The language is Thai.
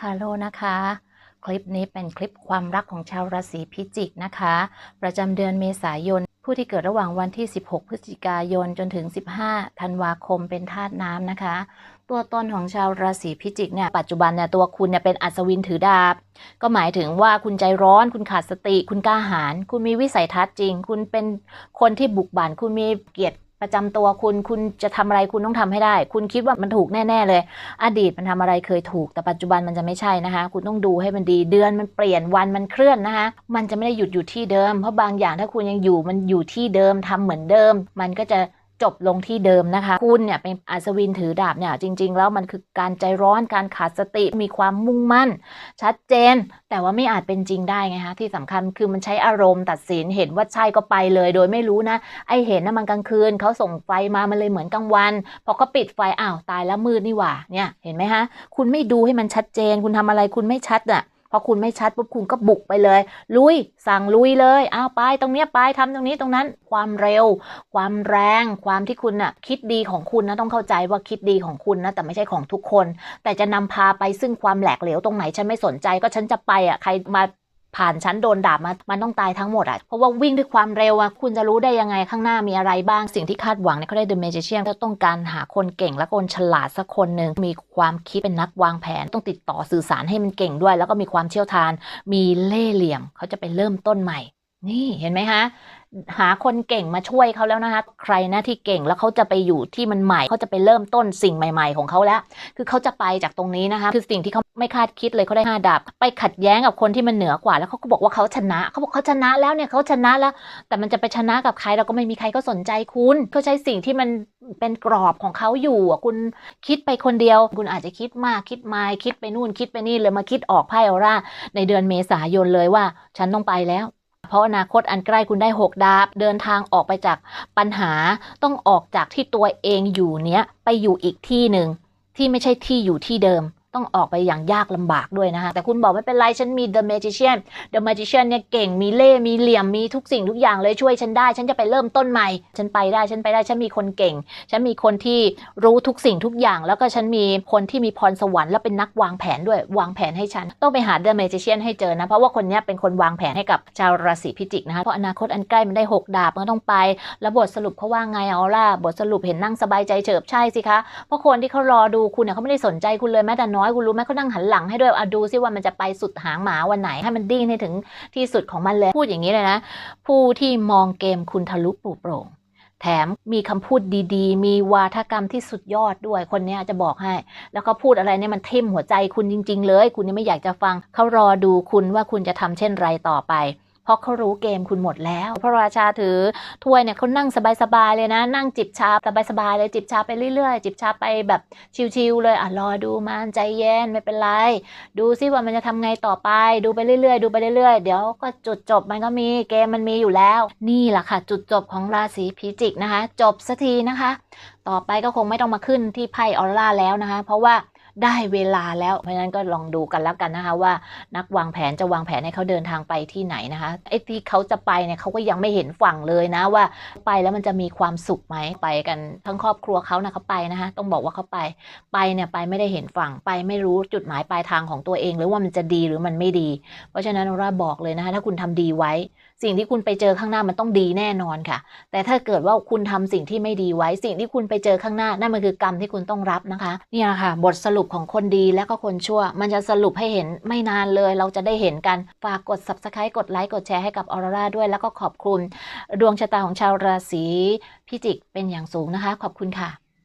ทาโรนะคะ คลิปนี้เป็นคลิปความรักของชาวราศีพิจิกนะคะ ประจำเดือนเมษายน ผู้ที่เกิดระหว่างวันที่ 16 พฤศจิกายนจนถึง 15 ธันวาคมเป็นธาตุน้ำนะคะ ตัวตนของชาวราศีพิจิกเนี่ยปัจจุบันเนี่ยตัวคุณเนี่ยเป็นอัศวินถือดาบ ก็หมายถึงว่าคุณใจร้อน คุณขาดสติ คุณกล้าหาญคุณมีวิสัยทัศน์จริง คุณเป็นคนที่บุกบั่นคุณมีเกียรติ ประจำตัวคุณคุณจะทำอะไรคุณต้องทำให้ได้ คุณคิดว่ามันถูกแน่ ๆ เลย อดีตมันทำอะไรเคยถูก แต่ปัจจุบันมันจะไม่ใช่นะคะ คุณต้องดูให้มันดีเดือนมันเปลี่ยนวันมันเคลื่อนนะคะ มันจะไม่ได้หยุดอยู่ที่เดิม เพราะบางอย่างถ้าคุณยังอยู่มันอยู่ที่เดิมทำเหมือนเดิม มันก็จะ จบลงที่เดิมนะคะ คุณเนี่ยเป็นอัศวินถือดาบเนี่ย จริง ๆ แล้วมันคือการใจร้อนการขาดสติมีความมุ่งมั่น ชัดเจน แต่ว่าไม่อาจเป็นจริงได้ไงคะที่สำคัญคือมันใช้อารมณ์ตัดสินเห็นว่าใช่ก็ไปเลย โดยไม่รู้นะ ไอเห็นนะมันกลางคืนเขาส่งไฟมามันเลยเหมือนกลางวันพอเขาปิดไฟอ้าวตายแล้วมืดนี่หว่าเนี่ยเห็นไหมคะคุณไม่ดูให้มันชัดเจน คุณทำอะไรคุณไม่ชัดอะ อคุณไม่ชัดปุ๊บคุณก็บุกไปเลย ลุย สั่งลุยเลยอ้าวไปตรงเนี้ยไปทำตรงนี้ตรงนั้นความเร็ว ความแรง ความที่คุณน่ะคิดดีของคุณนะต้องเข้าใจว่าคิดดีของคุณนะแต่ไม่ใช่ของทุกคน แต่จะนำพาไปซึ่งความแหลกเหลวตรงไหนฉันไม่สนใจก็ฉันจะไปอะใครมา ผ่านชั้นโดนด่ามามันต้องตายทั้งหมดอะเพราะว่าวิ่งด้วยความเร็วอะคุณจะรู้ได้ยังไงข้างหน้ามีอะไรบ้างสิ่งที่คาดหวังเนี่ยเขาได้ The Magician ก็ต้องการหาคนเก่งและคนฉลาดสักคนหนึ่งมีความคิดเป็นนักวางแผนต้องติดต่อสื่อสารให้มันเก่งด้วย แล้วก็มีความเชี่ยวชาญ มีเล่ห์เหลี่ยมเขาจะไปเริ่มต้นใหม่ นี่เห็นไหมคะ หาคนเก่งมาช่วยเขาแล้วนะคะ ใครนะที่เก่งแล้วเขาจะไปอยู่ที่มันใหม่เขาจะไปเริ่มต้นสิ่งใหม่ ๆ ของเขาแล้ว คือเขาจะไปจากตรงนี้นะคะ คือสิ่งที่เขาไม่คาดคิดเลยเขาได้ห้าดาบไปขัดแย้งกับคนที่มันเหนือกว่า แล้วเขาก็บอกว่าเขาชนะเขาบอกเขาชนะแล้วเนี่ยเขาชนะแล้ว แต่มันจะไปชนะกับใครเราก็ไม่มีใครก็สนใจคุณเขาใช้สิ่งที่มันเป็นกรอบของเขาอยู่คุณคิดไปคนเดียว คุณอาจจะคิดมากคิดไม่คิดไปนู่นคิดไปนี่เลยมาคิดออกไพ่ออร่าในเดือนเมษายนเลยว่า ฉันต้องไปแล้ว เพราะอนาคตอันใกล้คุณได้ 6 ดาบ เดินทางออกไปจากปัญหาต้องออกจากที่ตัวเองอยู่เนี้ยไปอยู่อีกที่หนึ่งที่ไม่ใช่ที่อยู่ที่เดิม ต้องออกไปอย่างยากลำบากด้วยนะคะแต่คุณบอกไม่เป็นไรฉันมี The Magician The Magician เนี่ยเก่งมีเล่มีเหลี่ยมมีทุกสิ่งทุกอย่างเลยช่วยฉันได้ฉันจะไปเริ่มต้นใหม่ ฉันไปได้ฉันไปได้ฉันมีคนเก่ง ฉันมีคนที่รู้ทุกสิ่งทุกอย่าง แล้วก็ฉันมีคนที่มีพรสวรรค์และเป็นนักวางแผนด้วยวางแผนให้ฉัน ต้องไปหา The Magician ให้เจอนะเพราะว่าคนนี้เป็นคนวางแผนให้กับชาวราศีพิจิกนะคะเพราะอนาคตอันใกล้มันได้ 6 ดาบมันก็ต้องไป แล้วบทสรุปเขาว่าไงเอาล่ะบทสรุปเห็นนั่งสบายใจเฉิบใช่สิคะเพราะคนที่เขารอดูคุณเนี่ยเขาไม่ได้สนใจคุณเลยแม้แต่น้อยคุณรู้ไหมเขานั่งหันหลังให้ด้วยอะดูซิว่ามันจะไปสุดหางหมาวันไหนให้มันดิ้นให้ถึงที่สุดของมันเลยพูดอย่างนี้เลยนะ ผู้ที่มองเกมคุณทะลุปลุโปร่งแถมมีคำพูดดีๆ มีวาทกรรมที่สุดยอดด้วยคนนี้จะบอกให้ แล้วก็พูดอะไรเนี่ยมันทิ่มหัวใจคุณจริง ๆ เลย คุณนี่ไม่อยากจะฟังเขารอดูคุณว่าคุณจะทำเช่นไรต่อไป เพราะเขารู้เกมคุณหมดแล้ว พระราชาถือถ้วยเนี่ยเขานั่งสบายๆเลยนะ นั่งจิบชาสบายๆเลยจิบชาไปเรื่อยๆ จิบชาไปแบบชิวๆเลยอะรอดูมันใจเย็นไม่เป็นไร ดูซิว่ามันจะทำไงต่อไป ดูไปเรื่อยๆ ดูไปเรื่อยๆ เดี๋ยวก็จุดจบมันก็มีเกมมันมีอยู่แล้ว นี่แหละค่ะ จุดจบของราศีพิจิกนะคะ จบสักทีนะคะ ต่อไปก็คงไม่ต้องมาขึ้นที่ไพ่ออร่าแล้วนะคะ เพราะว่า ได้เวลาแล้ว เพราะฉะนั้นก็ลองดูกันแล้วกันนะคะว่านักวางแผนจะวางแผนให้เขาเดินทางไปที่ไหนนะคะไอ้ที่เขาจะไปเนี่ยเขาก็ยังไม่เห็นฝั่งเลยนะว่าไปแล้วมันจะมีความสุขไหมไปกันทั้งครอบครัวเขานะเขาไปนะคะต้องบอกว่าเขาไปไปเนี่ยไปไม่ได้เห็นฝั่งไปไม่รู้จุดหมายปลายทางของตัวเอง หรือว่ามันจะดีหรือมันไม่ดี เพราะฉะนั้นเราบอกเลยนะคะถ้าคุณทำดีไว้ สิ่งที่คุณไปเจอข้างหน้ามันต้องดีแน่นอนค่ะ แต่ถ้าเกิดว่าคุณทำสิ่งที่ไม่ดีไว้ สิ่งที่คุณไปเจอข้างหน้านั่นมันคือกรรมที่คุณต้องรับนะคะ เนี่ยค่ะ บทสรุปของคนดีและก็คนชั่ว มันจะสรุปให้เห็นไม่นานเลยเราจะได้เห็นกัน ฝากกด subscribe กดไลค์กดแชร์ให้กับออร่าด้วย แล้วก็ขอบคุณ ดวงชะตาของชาวราศีพิจิกเป็นอย่างสูงนะคะ ขอบคุณค่ะ